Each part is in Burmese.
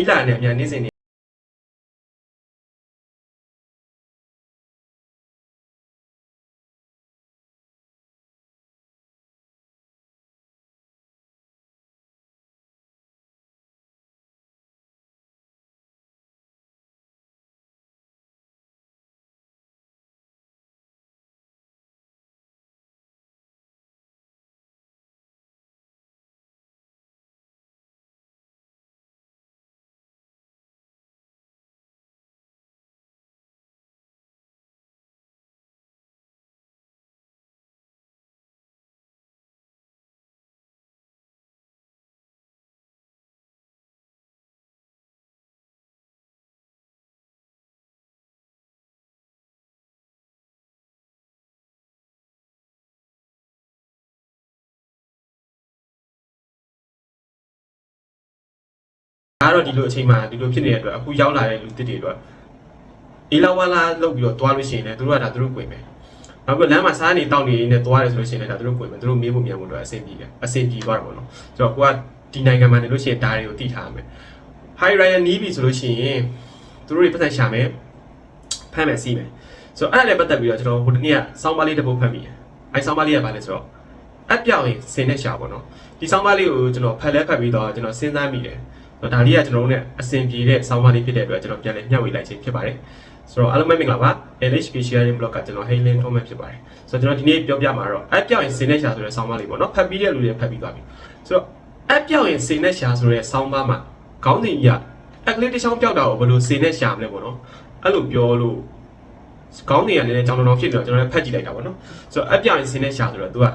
နီးလာတဲ့အမြန်နေ့စဉ် တွေဒါကတော့ဒီလိုအချိန်မှာဒီလိုဖြစ်နေတဲ့အတွက်အခုရောက်လာတဲ့လူတစ်တွေအတွက်အေးလာဝါလာလောက်ပြီးတော့တွားလို့ရှိရင်လည်းသူတို့ကဒါသူတို့ကိုင်မယ်နောက်ပြီးလမ်းမှာစားနေတောက်နေနေတွားတယ်ဆိုလို့ရှိရင်လည်းဒါသူတို့ကိုင်မယ်သူတို့မေးဖို့မြန်ဖို့တော့အဆင်ပြေတယ်အဆင်ပြေသွားတယ်ပေါ့နော်ဆိုတော့ကိုကဒီနိုင်ငံမှာနေလို့ရှိရင်ဒါတွေကိုသိထားရမယ် high ryan နီးပြီဆိုလို့ရှိရင်သူတို့တွေပတ်သက်ရှာမယ်ဖမ်းမယ်စီးမယ်ဆိုတော့အဲ့ဒါလည်းပတ်သက်ပြီးတော့ကျွန်တော်ဟိုတနေ့ကစောင်းပါးလေးတစ်ပုဒ်ဖတ်မိတယ်အဲ့စောင်းပါးလေးကဘာလဲဆိုတော့အပြောင်းရင်စင်နဲ့ရှာပေါ့နော်ဒီစောင်းပါးလေးကိုကျွန်တော်ဖတ်လဲဖတ်ပြီးတော့ကျွန်တော်စဉ်းစားမိတယ်တော့ ဒါလေးကကျွန်တော်တို့ ਨੇ အဆင်ပြေတဲ့ဆောင်းပါးလေးဖြစ်တဲ့အတွက်ကျွန်တော်ပြန်လည်မျှဝေလိုက်ခြင်းဖြစ်ပါတယ်ဆိုတော့အားလုံးပဲမင်္ဂလာပါ LHP sharing blog ကကျွန်တော် Hailing Thomas ဖြစ်ပါတယ်ဆိုတော့ကျွန်တော်ဒီနေ့ပြောပြမှာတော့ app ပြောင်းရင်စင်နဲ့ရှာဆိုတဲ့ဆောင်းပါးလေးပေါ့နော်ဖတ်ပြီးတဲ့လူတွေဖတ်ပြီးသွားပြီဆိုတော့ app ပြောင်းရင်စင်နဲ့ရှာဆိုတဲ့ဆောင်းပါးမှာခေါင်းစဉ်ကြီးက app လေးတစ်ချောင်းပြောက်တာကိုဘယ်လိုစင်နဲ့ရှာမလဲပေါ့နော်အဲ့လိုပြောလို့ခေါင်းစဉ်ကလည်းကြောင်တောင်ဖြစ်နေတော့ကျွန်တော်လည်းဖတ်ကြည့်လိုက်တာပေါ့နော်ဆိုတော့ app ပြောင်းရင်စင်နဲ့ရှာဆိုတော့ तू က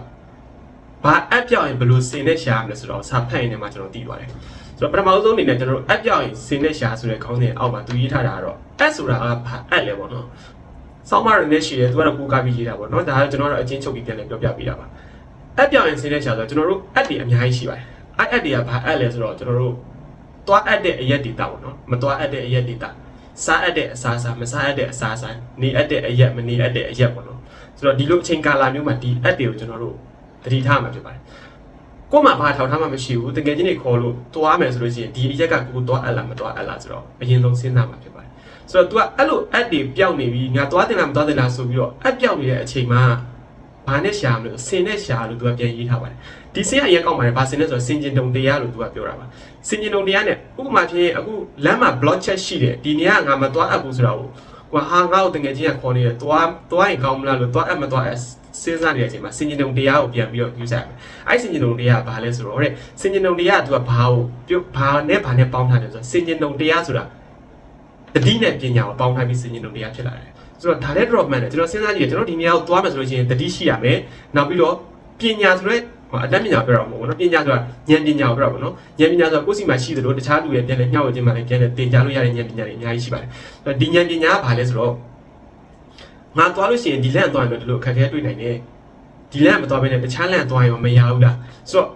ဘာ app ပြောင်းရင်ဘယ်လိုစင်နဲ့ရှာမလဲဆိုတော့စာဖတ်ရင်လည်းမှကျွန်တော်သိသွားတယ် ဆိုတော့ပထမဆုံးအနေနဲ့ကျွန်တော်တို့ app ပြောင်းရင်စင်နဲ့ရှာဆိုတဲ့ခေါင်းစဉ်အောက်မှာသူရေးထားတာကတော့ app ဆိုတာကဘာ app လဲပေါ့နော်။ဆောင်းမရနဲ့ရှိတယ်သူကတော့ကိုးကားပြီးရေးတာပေါ့နော်။ဒါကကျွန်တော်တို့အချင်းချုပ်ပြီးပြန်လည်ပြောပြပေးတာပါ။ app ပြောင်းရင်စင်နဲ့ရှာဆိုတော့ကျွန်တော်တို့ app တွေအများကြီးရှိပါတယ်။ app တွေကဘာ app လဲဆိုတော့ကျွန်တော်တို့သွား app တဲ့အရက် data ပေါ့နော်။မသွား app တဲ့အရက် data စား app တဲ့အစားအစာမစား app တဲ့အစားအစာနေ app တဲ့အရက်မနေ app တဲ့အရက်ပေါ့နော်။ဆိုတော့ဒီလိုအချိန်ကာလမျိုးမှာဒီ app တွေကိုကျွန်တော်တို့သတိထားမှာဖြစ်ပါတယ်။ ကို့မှာဘာထောက်ထားမှမရှိဘူးတကယ်ချင်းနေခေါ်လို့တွားမယ်ဆိုလို့ရှိရင်ဒီအရက်ကကိုတွားအပ်လားမတွားအပ်လားဆိုတော့အရင်ဆုံးစဉ်းစားမှာဖြစ်ပါတယ်ဆိုတော့ तू ကအဲ့လို app တွေပျောက်နေပြီငါတွားတင်လားမတွားတင်လားဆိုပြီးတော့ app ပျောက်နေတဲ့အချိန်မှာဘာနဲ့ရှာမလို့စင်နဲ့ရှာလို့ तू ကပြန်ရေးထားပါတယ်ဒီစင်ကအရင်ကောက်ပါတယ်ဘာစင်နဲ့ဆိုတော့စင်ကျင်တုံတရားလို့ तू ကပြောတာပါစင်ကျင်တုံတရားနဲ့ဥပမာဖြင့်အခုလမ်းမှာ block check ရှိတယ်ဒီနေရာငါမတွားအပ်ဘူးဆိုတော့ကွာဟာငါ့ကိုတကယ်ချင်းကခေါ်နေတယ်တွားတွားရင်ကောင်းမလားလို့တွားအပ်မတွားအပ် စဉ်းစားနေတဲ့အချိန်မှာစင်ကျင်တုံတရားကိုပြန်ပြီးတော့ယူဆရမယ်။အဲ့စင်ကျင်တုံတရားကဘာလဲဆိုတော့တဲ့စင်ကျင်တုံတရားကသူကဘာကိုဘာနဲ့ဘာနဲ့ပေါင်းထားတယ်ဆိုတော့စင်ကျင်တုံတရားဆိုတာတတိနဲ့ပညာကိုပေါင်းထားပြီးစင်ကျင်တုံတရားဖြစ်လာတယ်။ဆိုတော့ဒါလည်း development နဲ့ကျွန်တော်စဉ်းစားကြည့်တယ်ကျွန်တော်ဒီနေရာကိုသွားမယ်ဆိုလို့ရှိရင်တတိရှိရမယ်။နောက်ပြီးတော့ပညာဆိုတဲ့အတတ်ပညာပြောတာမဟုတ်ဘူးနော်ပညာဆိုတာဉာဏ်ပညာပြောတာပေါ့နော်ဉာဏ်ပညာဆိုတာကိုယ်စီမှာရှိသလိုတခြားလူရဲ့ပြန်လဲမျှဝေခြင်းမှာလည်းပြန်လဲသင်ကြားလို့ရတဲ့ဉာဏ်ပညာတွေအများကြီးရှိပါတယ်။ဒီဉာဏ်ပညာကဘာလဲဆိုတော့ ငါသွားလို့ရှိရင်ဒီလန့်သွားရင်တော့ဒီလိုအခက်အခဲတွေ့နိုင်တယ်ဒီလန့်မသွားဘဲနဲ့တခြားလန့်သွားရင်ရောမရဘူးလားဆိုတော့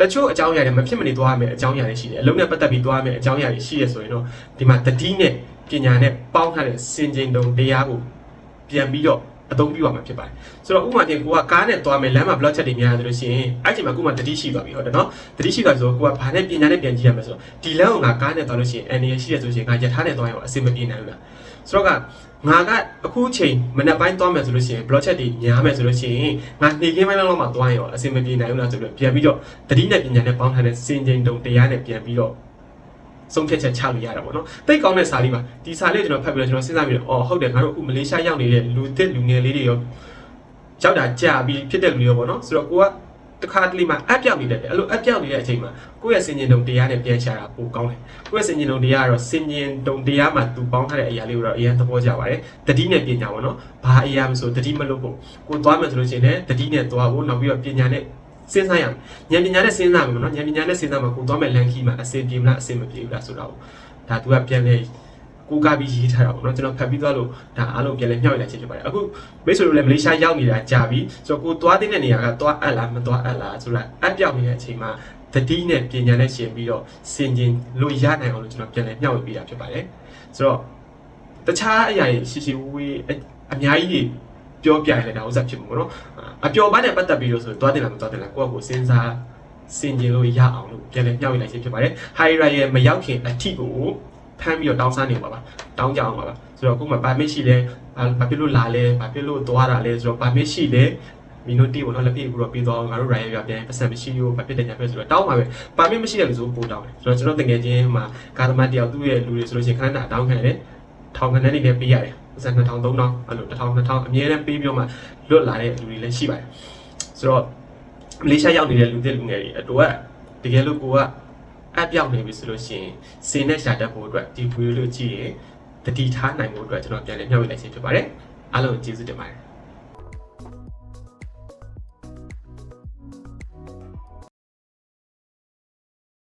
တချို့အကြောင်းအရာတွေမဖြစ်မနေသွားရမယ်အကြောင်းအရာတွေရှိတယ်အလုံးနဲ့ပတ်သက်ပြီးသွားရမယ်အကြောင်းအရာတွေရှိရဆိုရင်တော့ဒီမှာတတိနဲ့ပညာနဲ့ပေါင်းထားတဲ့စင်ကြင်တုံတရားကိုပြန်ပြီးတော့အသုံးပြုရမှာဖြစ်ပါတယ်ဆိုတော့ဥပမာဖြင့်ကိုကကားနဲ့သွားမယ်လမ်းမှာ block check တွေများရတယ်လို့ရှိရင်အဲ့ချိန်မှာကိုကတတိရှိသွားပြီဟုတ်တယ်နော်တတိရှိသွားဆိုတော့ကိုကဘာနဲ့ပညာနဲ့ပြန်ကြည့်ရမယ်ဆိုတော့ဒီလမ်းကိုငါကားနဲ့သွားလို့ရှိရင်အန်ရရှိရဆိုရှင်ငါယထာနဲ့သွားရင်အဆင်မပြေနိုင်ဘူးလား ဆိုတော့ကငါကအခုချိန်မနေ့ပိုင်းသွားမယ်ဆိုလို့ရှိရင် block check တွေများမယ်ဆိုလို့ရှိရင်ငါနေခင်းပိုင်းလောက်မှသွားရင်ရောအဆင်မပြေနိုင်ဘူးလားဆိုတော့ပြန်ပြီးတော့တတိနဲ့ပညာနဲ့ပေါင်းထားတဲ့စင်ကြင်တုံတရားနဲ့ပြန်ပြီးတော့ဆုံးဖြတ်ချက်ချလို့ရတာပေါ့နော်တိတ်ကောင်းတဲ့စာလေးပါဒီစာလေးကျွန်တော်ဖတ်ပြီးတော့ကျွန်တော်စဉ်းစားပြီးတော့အော်ဟုတ်တယ်ငါတို့အခုမလေးရှားရောက်နေတဲ့လူသစ်လူငယ်လေးတွေရောရောက်တာကြာပြီးဖြစ်တဲ့လူတွေရောပေါ့နော်ဆိုတော့ကိုက တခါတလေမှအပ်ပြောက်နေတယ်အဲ့လိုအပ်ပြောက်နေတဲ့အချိန်မှာကိုယ့်ရဲ့စင်ကျင်တုံတရားနဲ့ပြန်ရှာတာပိုကောင်းတယ်ကိုယ့်ရဲ့စင်ကျင်တုံတရားကတော့စင်ကျင်တုံတရားမှာသူပေါင်းထားတဲ့အရာလေးကိုတော့အရင်သဘောကျပါတယ်တတိနဲ့ပညာပေါ့နော်ဘာအရာမဆိုတတိမလို့ဖို့ကိုသွားမယ်ဆိုလို့ရှိရင်လည်းတတိနဲ့သွားဖို့နောက်ပြီးတော့ပညာနဲ့စဉ်းစားရမယ်ဉာဏ်ပညာနဲ့စဉ်းစားမယ်နော်ဉာဏ်ပညာနဲ့စဉ်းစားမှာကိုသွားမယ်လန်ခီမှာအဆင်ပြေမလားအဆင်မပြေဘူးလားဆိုတော့ဒါသူကပြန်လဲ ကိုကပြီးရေးထားတာပေါ့နော်ကျွန်တော်ဖတ်ပြီးသွားလို့ဒါအားလုံးပြန်လဲမျှဝေလိုက်ခြင်းဖြစ်ပါတယ်အခုမိတ်ဆွေတို့လည်းမလေးရှားရောက်နေတာကြာပြီဆိုတော့ကိုသွားတဲ့နေရာကသွားအပ်လားမသွားအပ်လားဆိုတော့အပ်ပြောက်နေတဲ့အချိန်မှာတတိနဲ့ပညာနဲ့ရှင်ပြီးတော့စင်ကျင်လို့ရနိုင်အောင်လို့ကျွန်တော်ပြန်လဲမျှဝေပေးတာဖြစ်ပါတယ်ဆိုတော့တခြားအရာတွေရှိရှိဝေးဝေးအများကြီးတွေပြောပြရလဲဒါဥစ္စာဖြစ်မှာပေါ့နော်အပျော်ပါးနဲ့ပတ်သက်ပြီးတော့ဆိုတော့သွားတယ်လားမသွားတယ်လားကိုယ့်အကိုစဉ်းစားစင်ကျင်လို့ရအောင်လို့ပြန်လည်မျှဝေလိုက်ခြင်းဖြစ်ပါတယ် Hira ရဲ့မရောက်ခင်အထီကို ဖမ်းပြီးတော့တောင်းစားနေပါပါတောင်းကြအောင်ပါပါဆိုတော့အခုမှ permit ရှိလဲဘာဖြစ်လို့လာလဲဘာဖြစ်လို့သွားတာလဲဆိုတော့ permit ရှိလဲမီနိုတီကိုတော့လက်ပြပြီးတော့ပြီးတော့ငါတို့ Ryan ပြပြန်ပတ်စံမရှိဘူးဘာဖြစ်တယ်ညာဖြစ်ဆိုတော့တောင်းပါပဲပါမစ်မရှိတဲ့လူဆိုပို့တောင်းတယ်ဆိုတော့ကျွန်တော်တကယ်ချင်းမှာကာသမားတယောက်သူ့ရဲ့လူတွေဆိုလို့ရှိရင်ခဏတာတောင်းခံတယ်ထောင်ခဏနေနဲ့ပေးရတယ်ပတ်စံ2000 3000အဲ့လို1000 2000အမြဲတမ်းပေးပြီးတော့မှလွတ်လာတဲ့လူတွေလည်းရှိပါတယ်ဆိုတော့မလေးရှားရောက်နေတဲ့လူတွေလူငယ်တွေအတွက်တကယ်လို့ကိုက အပ်ပြောက်နေပြီဆိုလို့ရှိရင်စင်နဲ့ရှာတတ်ဖို့အတွက်ဒီဗီဒီယိုလေးကိုကြည့်ရင်တတိထားနိုင်ဖို့အတွက်ကျွန်တော်ပြန်လည်မျှဝေလိုက်ခြင်းဖြစ်ပါတယ်အားလုံးကျေးဇူးတင်ပါတယ်